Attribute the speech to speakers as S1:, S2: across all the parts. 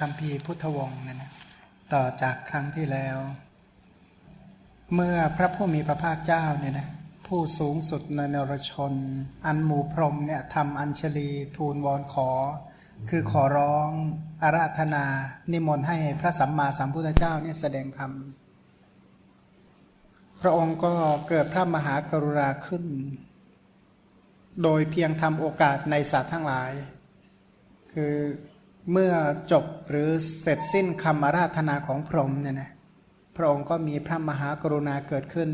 S1: คำพีพุทธวงศ์เนี่ยนะต่อจากครั้งที่แล้ว เมื่อพระผู้มีพระภาคเจ้าเนี่ยนะผู้สูงสุดในนรชน อันหมู่พรหมเนี่ยทำอัญชลีทูลวอนขอ คือขอร้องอาราธนา นิมนต์ให้พระสัมมาสัมพุทธเจ้าเนี่ยแสดงธรรมพระองค์ก็เกิดพระมหากรุณาขึ้น โดยเพียงทำโอกาสในสัตว์ทั้งหลาย คือ เมื่อจบหรือเสร็จสิ้นคำอาราธนาของพรหมเนี่ยนะพระองค์ก็มีพระมหากรุณาเกิดขึ้น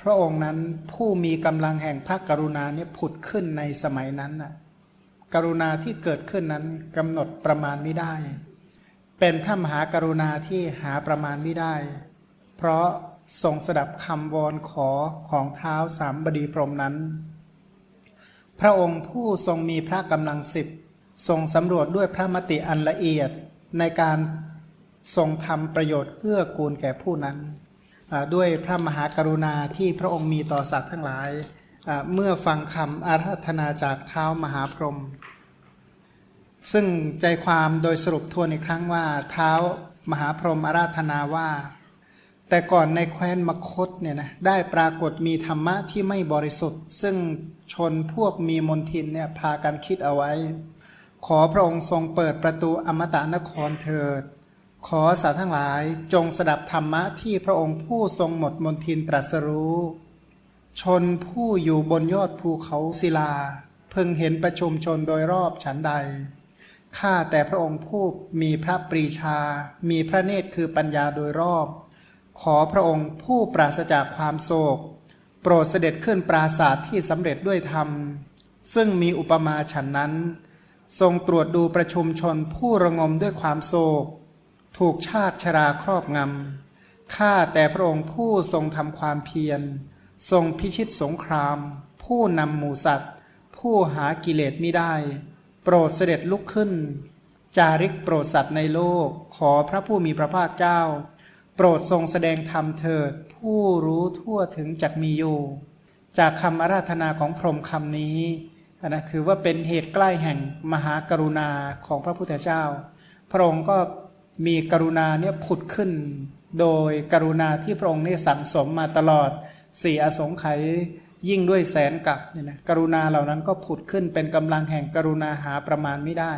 S1: พระองค์นั้นผู้มีกำลังแห่งพระกรุณาเนี่ยผุดขึ้นในสมัยนั้นน่ะกรุณาที่เกิดขึ้นนั้นกำหนดประมาณไม่ได้ เป็นพระมหากรุณาที่หาประมาณไม่ได้ เพราะทรงสดับคำวอนขอของเท้าสามบดีพรหมนั้น พระองค์ผู้ทรงมีพระกำลังสิบ ทรงสำรวจด้วยพระมติอันละเอียดในการทรงทำประโยชน์เกื้อกูลแก่ผู้นั้น ด้วยพระมหากรุณาที่พระองค์มีต่อสัตว์ทั้งหลาย เมื่อฟังคำอาราธนาจากเท้ามหาพรหมซึ่งใจความโดยสรุปทวนอีกครั้งว่าเท้ามหาพรหมอาราธนาว่า แต่ก่อนในแคว้นมคตเนี่ยนะได้ปรากฏมีธรรมะที่ไม่บริสุทธิ์ ซึ่งชนพวกมีมนทินเนี่ยพากันคิดเอาไว้ ขอพระองค์ทรงเปิดประตูอมตะนครเถิด ขอสาทั้งหลายจงสดับธรรมะที่พระองค์ผู้ทรงหมดมนทินตรัสรู้ ชนผู้อยู่บนยอดภูเขาศิลา เพิ่งเห็นประชุมชนโดยรอบฉันใด ข้าแต่พระองค์ผู้มีพระปรีชา มีพระเนตรคือปัญญาโดยรอบ ขอพระองค์ผู้ปราศจากความโศก โปรดเสด็จขึ้นปราศาสตร์ที่สำเร็จด้วยธรรม ซึ่งมีอุปมาฉันนั้น ทรงตรวจดูประชุมชนผู้ระงมด้วยความโศก ถูกชาติชราครอบงำข้าแต่พระองค์ผู้ทรงทำความเพียร ทรงพิชิตสงคราม ผู้นำหมูสัตว์ ผู้หากิเลสไม่ได้ โปรดเสด็จลุกขึ้น จาริกโปรดสัตว์ในโลก ขอพระผู้มีพระภาคเจ้า โปรดทรงแสดงธรรมเถิด ผู้รู้ทั่วถึงจักมีอยู่ จากคำอาราธนาของพรหมคำนี้ นะถือว่าเป็นเหตุใกล้แห่งมหากรุณาของพระพุทธเจ้า พระองค์ก็มีกรุณาเนี่ยผุดขึ้น โดยกรุณาที่พระองค์เนี่ยสั่งสมมาตลอดสี่อสงไขยยิ่งด้วยแสนกับเนี่ยนะกรุณาเหล่านั้นก็ผุดขึ้นเป็นกำลังแห่งกรุณาหาประมาณไม่ได้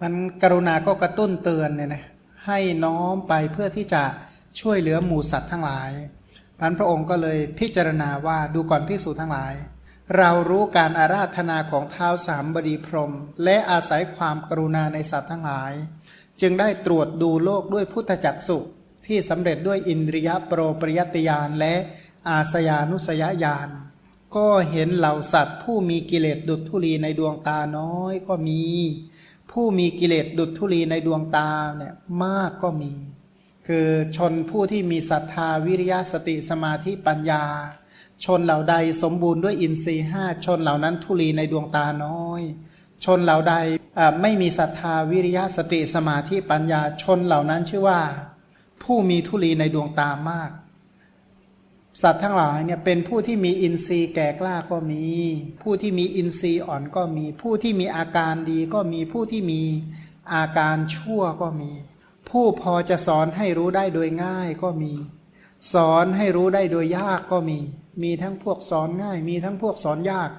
S1: มันกรุณาก็กระตุ้นเตือนเนี่ยนะให้น้อมไปเพื่อที่จะช่วยเหลือหมูสัตว์ทั้งหลายพันพระองค์ก็เลยพิจารณาว่าดูก่อนพิสูจทั้งหลาย เรารู้การอาราธนาของเท้าสามบดีพรม และอาศัยความกรุณาในสัตว์ทั้งหลาย จึงได้ตรวจดูโลกด้วยพุทธจักสุที่สำเร็จด้วยอินทริยโปรปริยติยานและอาสยานุสยญาณก็เห็นเหล่าสัตว์ ผู้มีกิเลสดุจธุลีในดวงตาน้อยก็มี ผู้มีกิเลสดุจธุลีในดวงตาเนี่ยมากก็มี คือชนผู้ที่มีศรัทธาวิริยะสติสมาธิปัญญา ชนเหล่าใดสมบูรณ์ด้วยอินทรีห้าชนเหล่านั้นทุลีในดวงตาน้อย ชนเหล่าใดไม่มีศรัทธาวิริยะสติสมาธิปัญญาชนเหล่านั้นชื่อว่า ผู้มีทุลีในดวงตามาก สัตว์ทั้งหลายเนี่ยเป็นผู้ที่มีอินทรีย์แก่กล้าก็มี ผู้ที่มีอินทรีย์อ่อนก็มี ผู้ที่มีอาการดีก็มีผู้ที่มีอาการชั่วก็มี ผู้พอจะสอนให้รู้ได้โดยง่ายก็มี สอนให้รู้ได้โดยยากก็มี มีทั้งพวกสอนง่าย มีทั้งพวกสอนยาก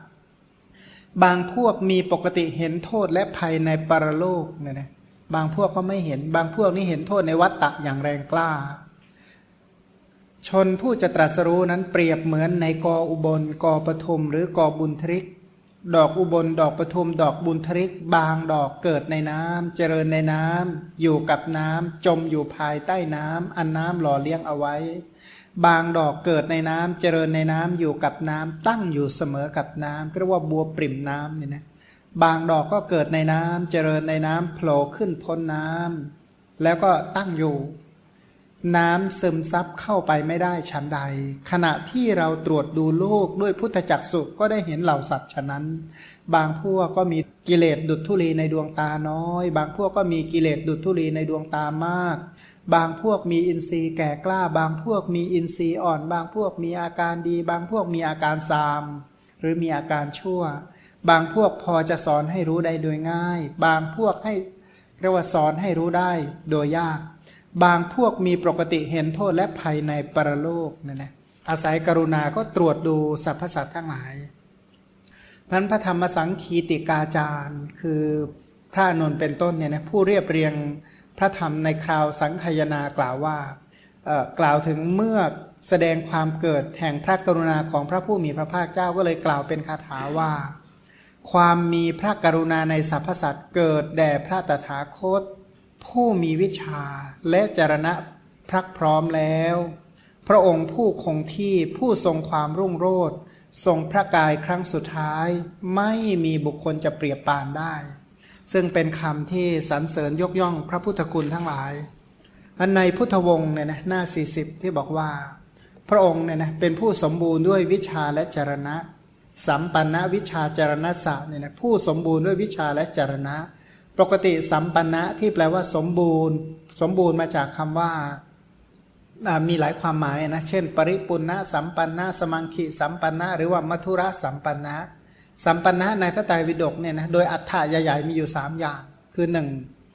S1: บางพวกมีปกติเห็นโทษและภัยในปรโลกเนี่ยนะบางพวกก็ไม่เห็น บางพวกนี่เห็นโทษในวัฏฏะอย่างแรงกล้า ชนผู้จะตรัสรู้นั้นเปรียบเหมือนในกออุบลกอปทุมหรือกอบุญทริก ดอกอุบล ดอกปทุม ดอกบุญทริก บางดอกเกิดในน้ำเจริญในน้ำอยู่กับน้ำจมอยู่ภายใต้น้ำอันน้ำหล่อเลี้ยงเอาไว้ บางดอกเกิดในน้ำเจริญในน้ำอยู่กับน้ำตั้งอยู่เสมอกับน้ำเรียกว่าบัวปริ่มน้ำเนี่ยนะ บางดอกก็เกิดในน้ำเจริญในน้ำโผล่ขึ้นพ้นน้ำแล้วก็ตั้งอยู่ น้ำซึมซับเข้าไปไม่ได้ฉันใด ขณะที่เราตรวจดูโลกด้วยพุทธจักสุก็ได้เห็นเหล่าสัตว์ฉะนั้น บางพวกก็มีกิเลสดุจทุลีในดวงตาน้อย บางพวกก็มีกิเลสดุจทุลีในดวงตามาก บางพวกมีอินทรีย์แก่กล้า บางพวกมีอินทรีย์อ่อน บางพวกมีอาการดี บางพวกมีอาการซาม หรือมีอาการชั่ว บางพวกพอจะสอนให้รู้ได้โดยง่าย บางพวกให้เรียกว่าสอนให้รู้ได้โดยยาก บางพวกมีปกติเห็นโทษและภัยในปรโลกนั่นนะอาศัยกรุณาก็ตรวจดูสรรพสัตว์ทั้งหลายพันพระธรรมสังคีติกาจารย์ คือพระนนท์เป็นต้นเนี่ยนะผู้เรียบเรียงพระธรรมในคราวสังคายนากล่าวว่าเอ่อกล่าวถึงเมื่อแสดงความเกิดแห่งพระกรุณาของพระผู้มีพระภาคเจ้าก็เลยกล่าวเป็นคาถาว่า ความมีพระกรุณาในสรรพสัตว์เกิดแด่พระตถาคต ผู้มีวิชาและจรณะพรักพร้อมแล้ว พระองค์ผู้คงที่ผู้ทรงความรุ่งโรจน์ทรงพระกายครั้งสุดท้าย ไม่มีบุคคลจะเปรียบปานได้ ซึ่งเป็นคำที่สรรเสริญยกย่องพระพุทธคุณทั้งหลาย อันในพุทธวงศ์เนี่ยนะหน้า 40 ที่บอกว่า พระองค์เนี่ยนะเป็นผู้สมบูรณ์ด้วยวิชาและจรณะ สัมปันนวิชาจารณะสะเนี่ยนะผู้สมบูรณ์ด้วยวิชาและจรณะ ปกติสัมปันะที่แปลว่าสมบูรณ์ สมบูรณ์มาจากคำว่าอ่ามีหลายความหมายนะเช่น ปริปุณณะสัมปันนะสมังคิสัมปันนะหรือว่ามัทุระสัมปันนะสัมปันนะในพระไตรปิฎกเนี่ยนะโดยอัฏฐะใหญ่ๆมีอยู่ 3 อย่าง คือ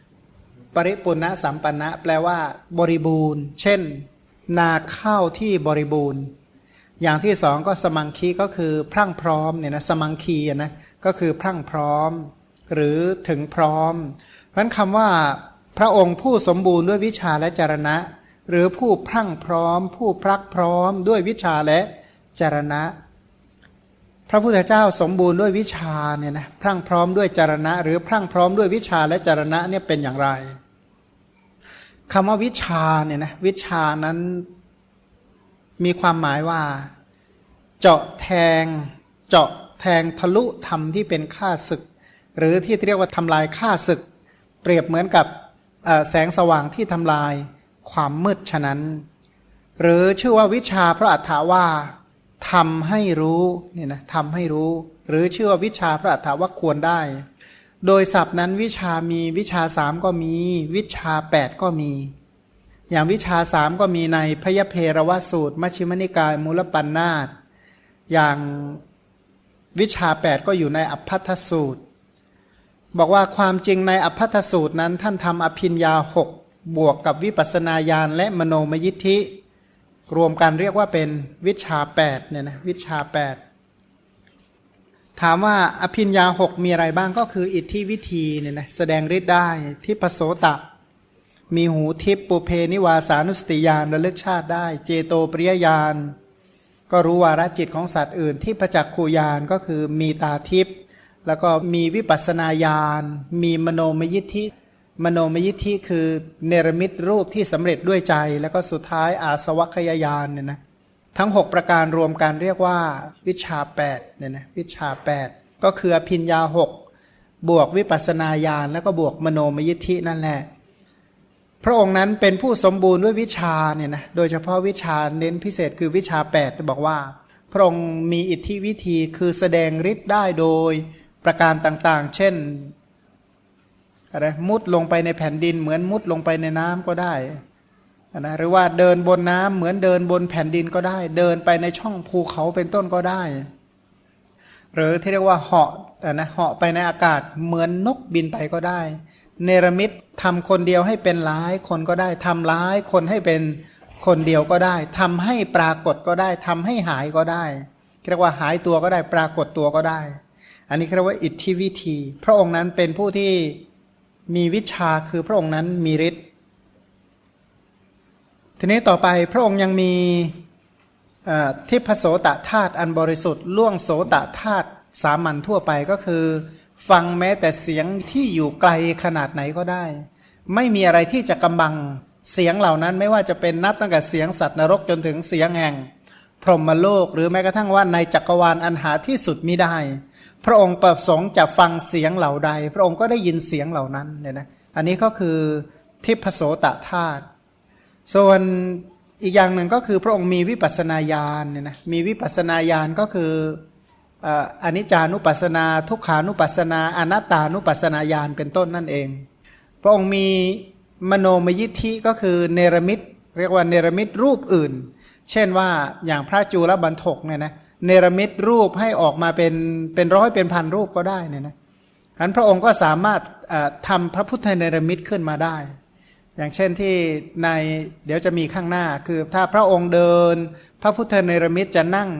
S1: 1. ปริปุณณะสัมปันนะแปลว่าบริบูรณ์ เช่น นาข้าวที่บริบูรณ์ อย่างที่สองก็สมังคีก็คือพรั่งพร้อมเนี่ยนะสมังคีนะก็คือพรั่งพร้อม หรือถึงพร้อมเพราะฉะนั้นคำว่าพระองค์ผู้สมบูรณ์ด้วยวิชาและจรณะ หรือผู้พรั่งพร้อม ผู้พรักพร้อมด้วยวิชาและจรณะ พระพุทธเจ้าสมบูรณ์ด้วยวิชาเนี่ยนะพรั่งพร้อมด้วยจรณะ หรือพรั่งพร้อมด้วยวิชาและจรณะเนี่ยเป็นอย่างไรคำว่าวิชาเนี่ยนะวิชานั้นมีความหมายว่า เจาะแทง เจาะแทงทะลุธรรมที่เป็นข้าศึก หรือที่เรียกว่าทำลายข้าศึก เปรียบเหมือนกับแสงสว่างที่ทำลายความมืดฉะนั้น หรือชื่อว่าวิชาพระอัฏฐาว่าทำให้รู้เนี่ยนะทำให้รู้ หรือชื่อว่าวิชาพระอัฏฐาว่าควรได้ โดยศัพท์นั้นวิชามีวิชาสามก็มี วิชาแปดก็มี อย่างวิชาสามก็มีในพยเพรวสูตร มัชฌิมนิกายมูลปัญนาตอย่างวิชาแปดก็อยู่ในอัพพัทธสูตร บอกว่าความจริงในอัพพัทสูตรนั้น ท่านทำอภิญญาหกบวกกับวิปัสนาญาณและมโนมยิทธิ รวมกันเรียกว่าเป็นวิชาแปดเนี่ยนะวิชาแปดถามว่าอภิญญาหกมีอะไรบ้างก็คืออิทธิวิธีเนี่ยนะแสดงฤทธิ์ได้ที่ปโสตะ มีหูทิพปุเพนิวาสานุสติญาณระลึกชาติได้ เจโตปริยญาณก็รู้วาระจิตของสัตว์อื่น ที่ประจักษ์ขูญาณก็คือมีตาทิพย์ แล้วก็มีวิปัสนาญาณ มีมโนมยิทธิ มโนมยิทธิคือเนรมิตรูปที่สำเร็จด้วยใจ แล้วก็สุดท้ายอาสวัคยายานเนี่ยนะทั้ง 6 ประการรวมกันเรียกว่าวิชา8เนี่ยนะวิชา 8 ก็คืออภิญญา 6 บวกวิปัสสนาญาณแล้วก็บวกมโนมยิทธินั่นแหละ พระองค์นั้นเป็นผู้สมบูรณ์ด้วยวิชาเนี่ยนะโดยเฉพาะวิชาเน้นพิเศษคือวิชา8จะบอกว่า พระองค์มีอิทธิวิธีคือแสดงฤทธิ์ได้โดย ประการต่างๆ เช่นอะไรมุดลงไปในแผ่นดิน เหมือนมุดลงไปในน้ำก็ได้นะหรือว่าเดินบนน้ำเหมือนเดินบนแผ่นดินก็ได้ เดินไปในช่องภูเขาเป็นต้นก็ได้ หรือที่เรียกว่าเหาะนะเหาะไปในอากาศเหมือนนกบินไปก็ได้ เนรมิตทำคนเดียวให้เป็นหลายคนก็ได้ทำร้ายคนให้เป็นคนเดียวก็ได้ทำให้ปรากฏก็ได้ทำให้หายก็ได้เรียกว่าหายตัวก็ได้ปรากฏตัวก็ได้ อันนี้เรียกว่าอิทธิวิธี พระองค์นั้นเป็นผู้ที่มีวิชาคือพระองค์นั้นมีฤทธิ์ทีนี้ต่อไปพระองค์ยังมีเอ่อทิพโสตธาตุอันบริสุทธิ์ล่วงโสตธาตุสามัญทั่วไปก็คือ ฟังแม้แต่เสียงที่อยู่ไกลขนาดไหนก็ได้ ไม่มีอะไรที่จะกำบังเสียงเหล่านั้นไม่ว่าจะเป็นนับตั้งแต่เสียงสัตว์นรกจนถึงเสียงแห่ง พรหมโลกหรือแม้กระทั่งว่าในจักรวาลอันหาที่สุดมิได้ พระองค์ประสงค์จะฟังเสียงเหล่าใด พระองค์ก็ได้ยินเสียงเหล่านั้นเนี่ยนะอันนี้ก็คือทิพโสตธาตุส่วนอีกอย่างหนึ่งก็คือพระองค์มีวิปัสนาญาณเนี่ยนะมีวิปัสนาญาณก็คืออนิจจานุปัสนา ทุกขานุปัสนาอนัตตานุปัสนาญาณเป็นต้นนั่นเอง พระองค์มีมโนมยิทธิก็คือเนรมิตเรียกว่าเนรมิตรูปอื่น เช่นว่าอย่างพระจูลบันทกเนี่ยนะเเนรมิตรูปให้ออกมาเป็นเป็นร้อยเป็นพันรูปก็ได้เนี่ยนะอันพระองค์ก็สามารถเอ่อทำพระพุทธเนรมิตขึ้นมาได้ อย่างเช่นที่ในเดี๋ยวจะมีข้างหน้าคือถ้าพระองค์เดิน พระพุทธเนรมิตจะนั่ง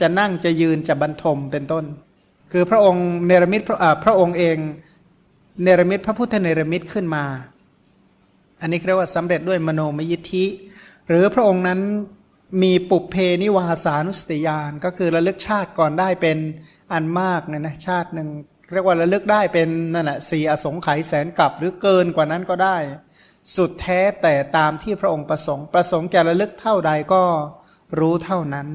S1: จะนั่งจะยืนจะบรรทมเป็นต้น คือพระองค์เนรมิตพระอ่าพระองค์เองเนรมิตพระพุทธเนรมิตขึ้นมา อันนี้เรียกว่าสำเร็จด้วยมโนมยิทธิ หรือพระองค์นั้น มีปุเพนิวาสานุสติยานก็คือระลึกชาติก่อนได้เป็นอันมากเนี่ยนะชาติหนึ่งเรียกว่าระลึกได้เป็นนั่นแหละสี่อสงไขยแสนกับหรือเกินกว่านั้นก็ได้ สุดแท้แต่ตามที่พระองค์ประสงค์ประสงค์จะระลึกเท่าใดก็รู้เท่านั้น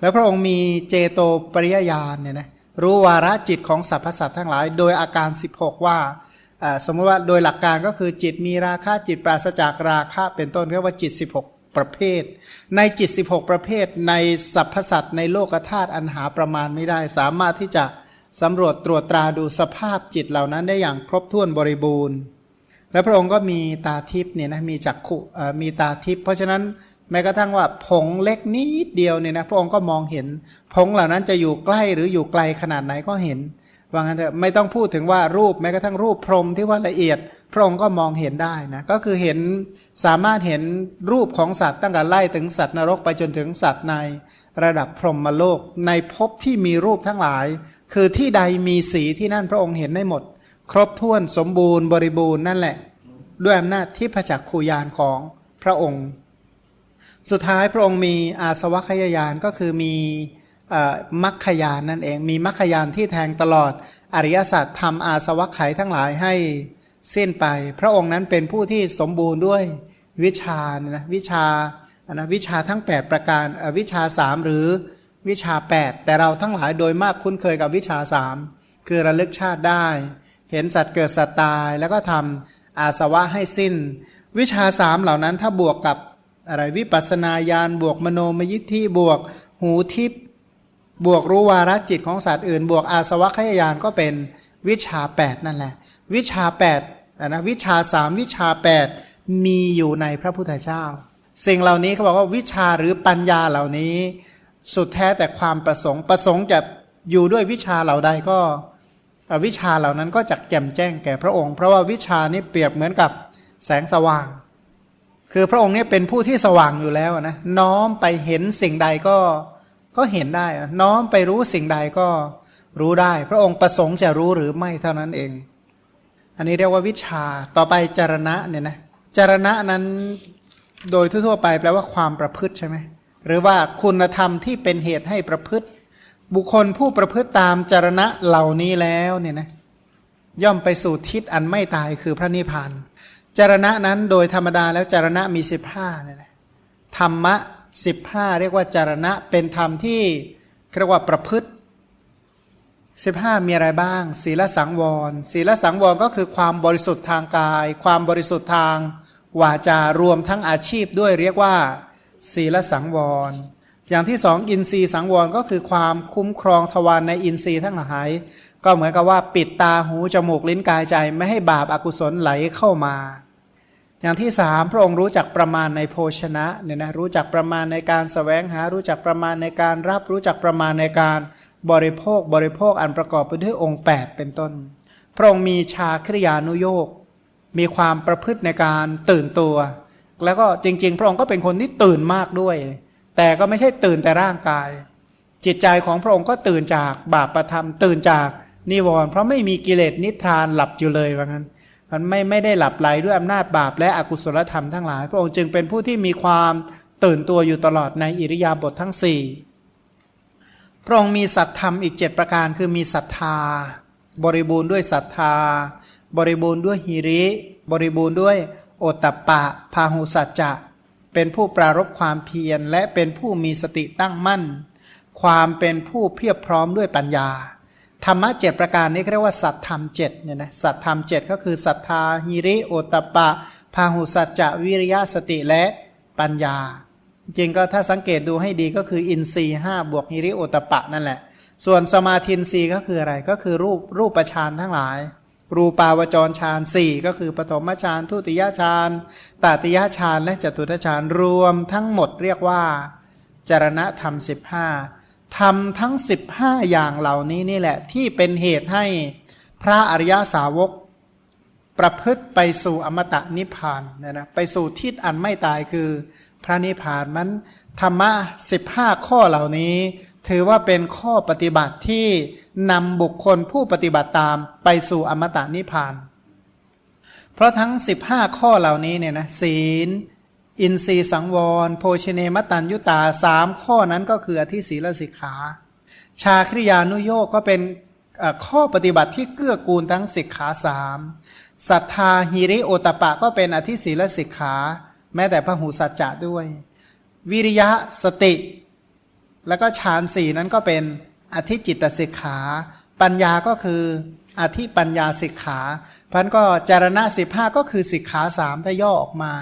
S1: แล้วพระองค์มีเจโตปริยญาณเนี่ยนะรู้วาระจิตของสรรพสัตว์ทั้งหลาย โดยอาการ 16 ว่าอ่าสมมติว่าโดยหลักการก็คือจิตมีราคะจิตปราศจากราคะเป็นต้นเรียกว่าจิต 16 ประเภท ในจิต 16 ประเภท ในสรรพสัตว์ในโลกธาตุอันหาประมาณไม่ได้ สามารถที่จะสำรวจตรวจตราดูสภาพจิตเหล่านั้นได้อย่างครบถ้วนบริบูรณ์ แล้วพระองค์ก็มีตาทิพย์เนี่ยนะมีจักขุมีตาทิพย์เพราะฉะนั้นแม้กระทั่งว่าผงเล็กนิดเดียวเนี่ยนะพระองค์ก็มองเห็น ผงเหล่านั้นจะอยู่ใกล้หรืออยู่ไกลขนาดไหนก็เห็นว่างั้นเถอะไม่ต้องพูดถึงว่ารูปแม้กระทั่งรูปพรมที่ว่าละเอียด พระองค์ก็มองเห็นได้นะก็คือเห็นสามารถเห็นรูปของสัตว์ตั้งแต่ไล่ถึงสัตว์นรกไปจนถึงสัตว์ในระดับพรหมโลก ในภพที่มีรูปทั้งหลาย คือที่ใดมีสีที่นั่นพระองค์เห็นได้หมด ครบถ้วนสมบูรณ์บริบูรณ์นั่นแหละ ด้วยอำนาจที่พระจักคูยานของพระองค์ สุดท้ายพระองค์มีอาสวัคยายานก็คือมีมัคคยานนั่นเอง มีมัคคยานที่แทงตลอดอริยสัจทำอาสวัคไขยทั้งหลายให้ สิ้นไป พระองค์นั้นเป็นผู้ที่สมบูรณ์ด้วยวิชานะวิชานะวิชาทั้ง 8 ประการวิชาสามหรือวิชา 8 แต่เราทั้งหลายโดยมากคุ้นเคยกับวิชาสามคือระลึกชาติได้ เห็นสัตว์เกิดสัตว์ตายแล้วก็ทำอาสวะให้สิ้น วิชาสามเหล่านั้นถ้าบวกกับอะไรวิปัสสนาญาณบวกมโนมยิทธิบวกหูทิพบวกรู้วาระจิตของสัตว์อื่น บวกอาสวะขยายานก็เป็นวิชา 8 นั่นแหละ วิชา 8 นะวิชาสามวิชา8มีอยู่ในพระพุทธเจ้า สิ่งเหล่านี้เขาบอกว่าวิชาหรือปัญญาเหล่านี้ สุดแท้แต่ความประสงค์ประสงค์จะอยู่ด้วยวิชาเหล่าใดก็วิชาเหล่านั้นก็จักแจ่มแจ้งแก่พระองค์ เพราะว่าวิชานี้เปรียบเหมือนกับแสงสว่าง คือพระองค์นี้เป็นผู้ที่สว่างอยู่แล้วนะน้อมไปเห็นสิ่งใดก็ก็เห็นได้ น้อมไปรู้สิ่งใดก็รู้ได้ พระองค์ประสงค์จะรู้หรือไม่เท่านั้นเอง อันนี้เรียกว่าวิชา ต่อไปจารณะเนี่ยนะจารณะนั้นโดยทั่วไปแปลว่าความประพฤติใช่ไหมหรือว่าคุณธรรมที่เป็นเหตุให้ประพฤติ บุคคลผู้ประพฤติตามจารณะเหล่านี้แล้วเนี่ยนะย่อมไปสู่ทิศอันไม่ตายคือพระนิพพานจารณะนั้นโดยธรรมดาแล้วจารณะมีสิบห้าเนี่ยนะธรรมะสิบห้าเรียกว่าจารณะเป็นธรรมที่เรียกว่าประพฤติ สิบห้ามีอะไรบ้าง ศีลสังวร ศีลสังวรก็คือความบริสุทธิ์ทางกาย ความบริสุทธิ์ทางวาจารวมทั้งอาชีพด้วยเรียกว่า ศีลสังวร อย่างที่สองอินทรีย์สังวรก็คือความคุ้มครองทวารในอินทรีย์ทั้งหลาย ก็เหมือนกับว่าปิดตาหูจมูกลิ้นกายใจไม่ให้บาปอากุศลไหลเข้ามา อย่างที่สามพระองค์รู้จักประมาณในโภชนะเนี่ยนะรู้จักประมาณในการสแสวงหารู้จักประมาณในการรับรู้จักประมาณในการ บริโภคบริโภคอันประกอบไปด้วยองค์ 8 เป็นต้น พระองค์มีชาคริยานุโยกมีความประพฤติในการตื่นตัว แล้วก็จริง ๆ พระองค์ก็เป็นคนที่ตื่นมากด้วย แต่ก็ไม่ใช่ตื่นแต่ร่างกาย จิตใจของพระองค์ก็ตื่นจากบาปประธรรม ตื่นจากนิวรณ์เพราะไม่มีกิเลสนิทรานหลับอยู่เลยว่างั้น มันไม่ไม่ได้หลับไหลด้วยอำนาจบาปและอกุศลธรรมทั้งหลาย พระองค์จึงเป็นผู้ที่มีความตื่นตัวอยู่ตลอดในอิริยาบถททั้งสี่ พระองค์มีสัตธรรมอีกเจ็ดประการคือมีศรัทธา บริบูรณ์ด้วยศรัทธา บริบูรณ์ด้วยหิริ บริบูรณ์ด้วยโอตตปปะพาหุสัจจะ เป็นผู้ปรารบความเพียรและเป็นผู้มีสติตั้งมั่น ความเป็นผู้เพียบพร้อมด้วยปัญญา ธรรมะเจ็ดประการนี้เรียกว่าสัตธรรมเจ็ดเนี่ยนะสัตธรรมเจ็ดก็คือศรัทธาหิริโอตตปปะพาหุสัจจะวิริยะสติและปัญญา จริงก็ถ้าสังเกตดูให้ดีก็คืออินทรีห้าบวกหิริโอตปปะนั่นแหละ ส่วนสมาธินทรีก็คืออะไรก็คือรูปรูปประชานทั้งหลาย รูปาวจรฌานสี่ก็คือปฐมฌานทุติยฌานตติยฌานและจตุตฌานรวมทั้งหมดเรียกว่าจารณะธรรมสิบห้าทำทั้ง 15 อย่างเหล่านี้นี่แหละ ที่เป็นเหตุให้พระอริยสาวกประพฤติไปสู่อมตะนิพพานนะนะไปสู่ทิศอันไม่ตายคือ พระนิพพานมันธรรมะ15ข้อเหล่านี้ ถือว่าเป็นข้อปฏิบัติที่นำบุคคลผู้ปฏิบัติตามไปสู่อมตะนิพพาน เพราะทั้ง 15 ข้อเหล่านี้เนี่ยนะศีล อินทรีสังวร โภชเนมตันยุตาสามข้อนั้นก็คืออธิศีลสิกขา ชาคริยานุโยกก็เป็นข้อปฏิบัติที่เกื้อกูลทั้งสิกขาสามศรัทธาหิริโอตปะก็เป็นอธิศีลสิกขา แม้แต่พระหูสัจจะด้วย วิริยะสติ แล้วก็ฌานสี่นั้นก็เป็นอธิจิตสิกขา ปัญญาก็คืออธิปัญญาสิกขาพันก็จารณะสิบห้าก็คือสิกขาสามถ้าย่อออกมา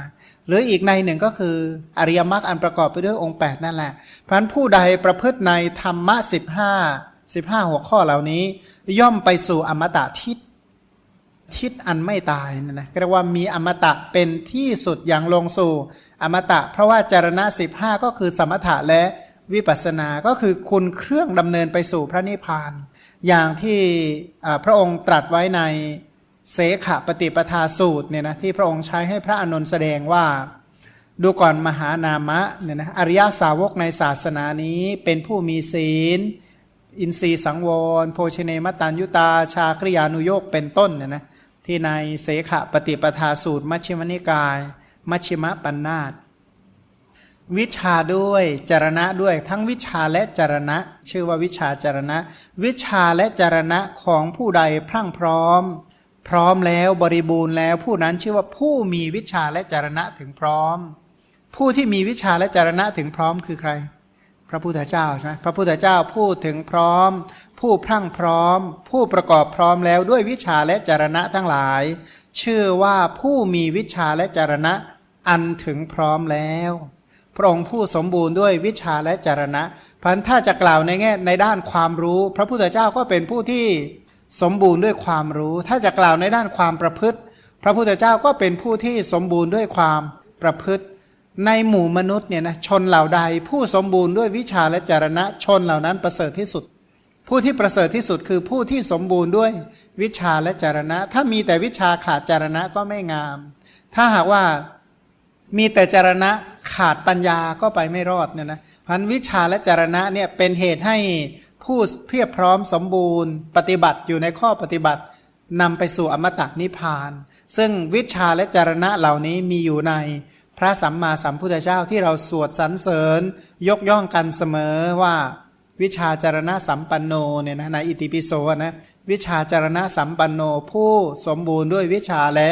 S1: หรืออีกในหนึ่งก็คืออริยมรรคอันประกอบไปด้วยองค์ 8 นั่นแหละพันผู้ใดประพฤติในธรรมะสิบห้าสิบห้าหัวข้อเหล่านี้ ย่อมไปสู่อมตะทิศ ทิศอันไม่ตายนะนะเรียกว่ามีอมตะเป็นที่สุดอย่างลงสู่อมตะ เพราะว่าจารณะสิบห้าก็คือสมถะและวิปัสสนาก็คือคุณเครื่องดำเนินไปสู่พระนิพพาน อย่างที่พระองค์ตรัสไว้ในเสขปฏิปทาสูตรเนี่ยนะที่พระองค์ใช้ให้พระอานนท์แสดงว่า ดูก่อนมหานามะเนี่ยนะอริยสาวกในศาสนานี้เป็นผู้มีศีล อินทรีย์สังวร โภชเนมตันยุตา ชาคริยานุโยกเป็นต้นเนี่ยนะ ที่ในเสขปฏิปทาสูตร มัชฌิมนิกาย มัชฌิมปัญนาตวิชาด้วยจารณะด้วยทั้งวิชาและจารณะ ชื่อว่าวิชาจารณะ วิชาและจารณะของผู้ใดพรั่งพร้อม พร้อมแล้วบริบูรณ์แล้วผู้นั้นชื่อว่าผู้มีวิชาและจารณะถึงพร้อม ผู้ที่มีวิชาและจารณะถึงพร้อมคือใคร พระพุทธเจ้าใช่ไหมพระพุทธเจ้าพูดถึงพร้อม ผู้พรั่งพร้อม ผู้ประกอบพร้อมแล้วด้วยวิชาและจารณะทั้งหลาย ชื่อว่าผู้มีวิชาและจารณะอันถึงพร้อมแล้ว พระองค์ผู้สมบูรณ์ด้วยวิชาและจารณะพันถ้าจะกล่าวในแง่ในด้านความรู้ พระพุทธเจ้าก็เป็นผู้ที่สมบูรณ์ด้วยความรู้ ถ้าจะกล่าวในด้านความประพฤติ พระพุทธเจ้าก็เป็นผู้ที่สมบูรณ์ด้วยความประพฤติ ในหมู่มนุษย์เนี่ยนะชนเหล่าใดผู้สมบูรณ์ด้วยวิชาและจารณะชนเหล่านั้นประเสริฐที่สุด ผู้ที่ประเสริฐที่สุดคือผู้ที่สมบูรณ์ด้วยวิชาและจารณะ ถ้ามีแต่วิชาขาดจารณะก็ไม่งาม ถ้าหากว่ามีแต่จารณะขาดปัญญาก็ไปไม่รอดเนี่ยนะพันวิชาและจารณะเนี่ยเป็นเหตุให้ผู้เพียบพร้อมสมบูรณ์ ปฏิบัติอยู่ในข้อปฏิบัตินำไปสู่อมตะนิพพาน ซึ่งวิชาและจารณะเหล่านี้มีอยู่ใน พระสัมมาสัมพุทธเจ้าที่เราสวดสรรเสริญ ยกย่องกันเสมอว่าวิชาจารณะสัมปันโนเนี่ยนะในอิติปิโสนะวิชาจารณะสัมปันโนผู้สมบูรณ์ด้วยวิชาและ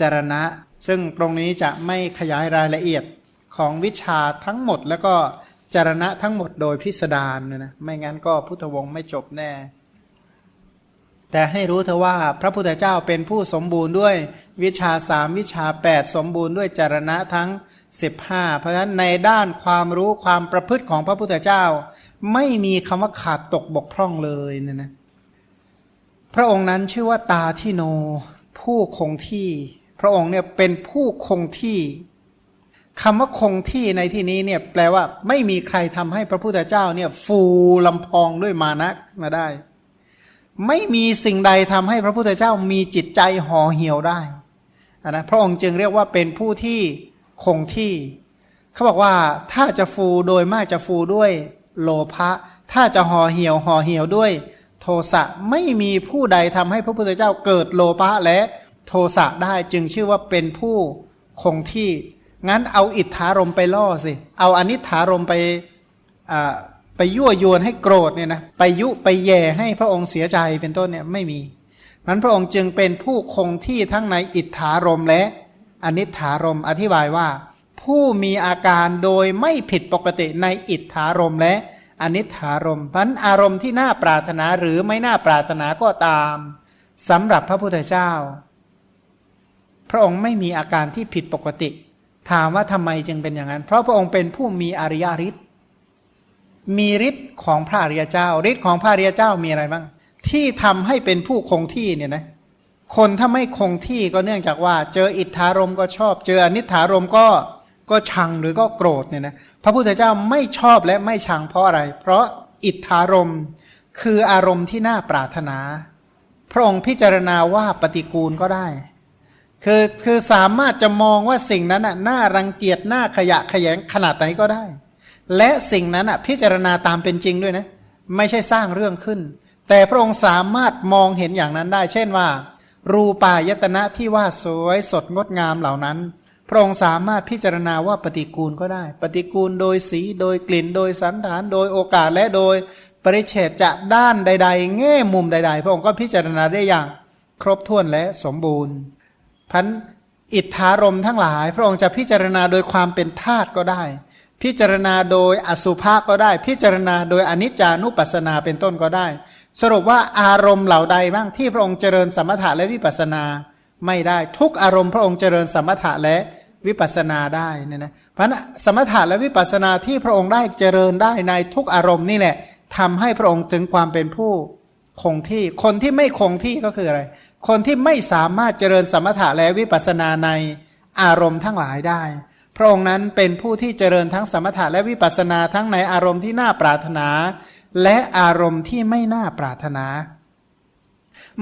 S1: จารณะ ซึ่งตรงนี้จะไม่ขยายรายละเอียดของวิชาทั้งหมดแล้วก็จารณะทั้งหมดโดยพิสดารนนะไม่งั้นก็พุทธวงศ์ไม่จบแน่ แต่ให้รู้เถอะว่าพระพุทธเจ้าเป็นผู้สมบูรณ์ด้วยวิชาสามวิชา 8 สมบูรณ์ด้วยจารณะทั้ง 15 เพราะฉะนั้นในด้านความรู้ความประพฤติของพระพุทธเจ้า ไม่มีคำว่าขาดตกบกพร่องเลยเนี่ยนะพระองค์นั้นชื่อว่าตาที่โน ผู้คงที่ พระองค์เนี่ยเป็นผู้คงที่คำว่าคงที่ในที่นี้เนี่ยแปลว่าไม่มีใครทำให้พระพุทธเจ้าเนี่ยฟูลำพองด้วยมานะมาได้ ไม่มีสิ่งใดทำให้พระพุทธเจ้ามีจิตใจห่อเหี่ยวได้นะพระองค์จึงเรียกว่าเป็นผู้ที่คงที่ เขาบอกว่าถ้าจะฟูโดยมากจะฟูด้วยโลภะถ้าจะห่อเหี่ยวห่อเหี่ยวด้วย โทสะไม่มีผู้ใดทำให้พระพุทธเจ้าเกิดโลภะและโทสะได้จึงชื่อว่าเป็นผู้คงที่ งั้นเอาอิทธารมไปล่อสิ เอาอนิถารมไปอ่า ไปยั่วยวนให้โกรธเนี่ยนะไปยุไปแย่ให้พระองค์เสียใจเป็นต้นเนี่ยไม่มีมันพระองค์จึงเป็นผู้คงที่ทั้งในอิทธารมและอนิถารมอธิบายว่า ผู้มีอาการโดยไม่ผิดปกติในอิทธารมและอนิถารมพันอารมณ์ที่น่าปรารถนาหรือไม่น่าปรารถนาก็ตามสำหรับพระพุทธเจ้า พระองค์ไม่มีอาการที่ผิดปกติ ถามว่าทำไมจึงเป็นอย่างนั้น เพราะพระองค์เป็นผู้มีอริยฤทธิ์ มีฤทธิ์ของพระอริยเจ้าฤทธิ์ของพระอริยเจ้ามีอะไรบ้าง ที่ทำให้เป็นผู้คงที่เนี่ยนะคนถ้าไม่คงที่ก็เนื่องจากว่า เจออิทธารมก็ชอบ เจออนิถารมก็ก็ชังหรือก็โกรธเนี่ยนะพระพุทธเจ้าไม่ชอบและไม่ชังเพราะอะไร เพราะอิทธารมคืออารมณ์ที่น่าปรารถนา พระองค์พิจารณาว่าปฏิกูลก็ได้ คือคือสามารถจะมองว่าสิ่งนั้นน่ะน่ารังเกียจน่าขยะขยงขนาดไหนก็ได้ และสิ่งนั้นน่ะพิจารณาตามเป็นจริงด้วยนะ ไม่ใช่สร้างเรื่องขึ้น แต่พระองค์สามารถมองเห็นอย่างนั้นได้ เช่นว่า รูปายตนะที่ว่าสวยสดงดงามเหล่านั้น พระองค์สามารถพิจารณาว่าปฏิกูลก็ได้ ปฏิกูลโดยสีโดยกลิ่นโดยสันฐาน โดยโอกาสและโดยปริเฉดจะด้านใด ๆ แง่มุมใด ๆ พระองค์ก็พิจารณาได้อย่างครบถ้วนและสมบูรณ์พันอิทธารมทั้งหลาย พระองค์จะพิจารณาโดยความเป็นธาตุก็ได้ พิจารณาโดยอสุภะก็ได้ พิจารณาโดยอนิจจานุปัสสนาเป็นต้นก็ได้ สรุปว่าอารมณ์เหล่าใดบ้างที่พระองค์เจริญสมถะและวิปัสสนาไม่ได้ทุกอารมณ์พระองค์เจริญสมถะและวิปัสสนาได้เนี่ยนะเพราะฉะนั้นสมถะและวิปัสสนาที่พระองค์ได้เจริญได้ในทุกอารมณ์นี่แหละทำให้พระองค์ถึงความเป็นผู้คงที่ คนที่ไม่คงที่ก็คืออะไร คนที่ไม่สามารถเจริญสมถะและวิปัสสนาในอารมณ์ทั้งหลายได้ พระองค์นั้นเป็นผู้ที่เจริญทั้งสมถะและวิปัสสนาทั้งในอารมณ์ที่น่าปรารถนา และอารมณ์ที่ไม่น่าปรารถนา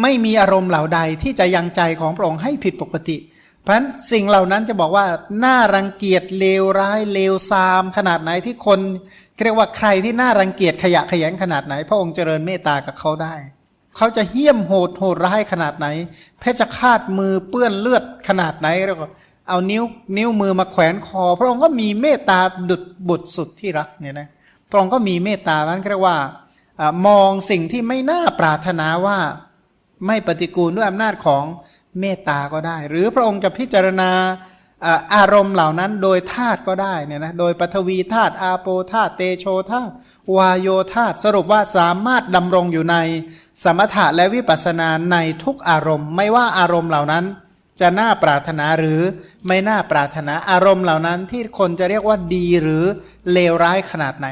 S1: ไม่มีอารมณ์เหล่าใดที่จะยังใจของพระองค์ให้ผิดปกติเพราะฉะนั้นสิ่งเหล่านั้นจะบอกว่าน่ารังเกียจเลวร้ายเลวซาม ขนาดไหนที่คนเรียกว่าใครที่น่ารังเกียจขยะขยงขนาดไหน พระองค์เจริญเมตตากับเขาได้ เขาจะเหี้ยมโหดโหดร้ายขนาดไหน เพชฌฆาตมือเปื้อนเลือดขนาดไหนแล้วก็ เอานิ้วนิ้วมือมาแขวนคอ พระองค์ก็มีเมตตาดุดบุตรสุดที่รักเนี่ยนะพระองค์ก็มีเมตตานั้นเรียกว่ามองสิ่งที่ไม่น่าปรารถนาว่าไม่ปฏิกูลด้วยอำนาจของเมตตาก็ได้ หรือพระองค์จะพิจารณาอาอารมณ์เหล่านั้นโดยธาตุก็ได้เนี่ยนะโดยปฐวีธาตุอาโปธาตุเตโชธาตุวายโยธาตุสรุปว่าสามารถดำรงอยู่ในสมถะและวิปัสสนาในทุกอารมณ์ ไม่ว่าอารมณ์เหล่านั้น จะน่าปรารถนาหรือไม่น่าปรารถนาอารมณ์เหล่านั้นที่คนจะเรียกว่าดีหรือเลวร้ายขนาดไหน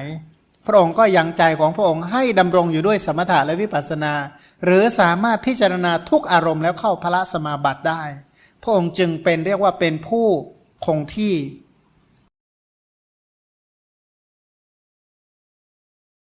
S1: พระองค์ก็ยังใจของพระองค์ให้ดำรงอยู่ด้วยสมถะและวิปัสสนา หรือสามารถพิจารณาทุกอารมณ์แล้วเข้าพระสมาบัติได้ พระองค์จึงเป็นเรียกว่าเป็นผู้คงที่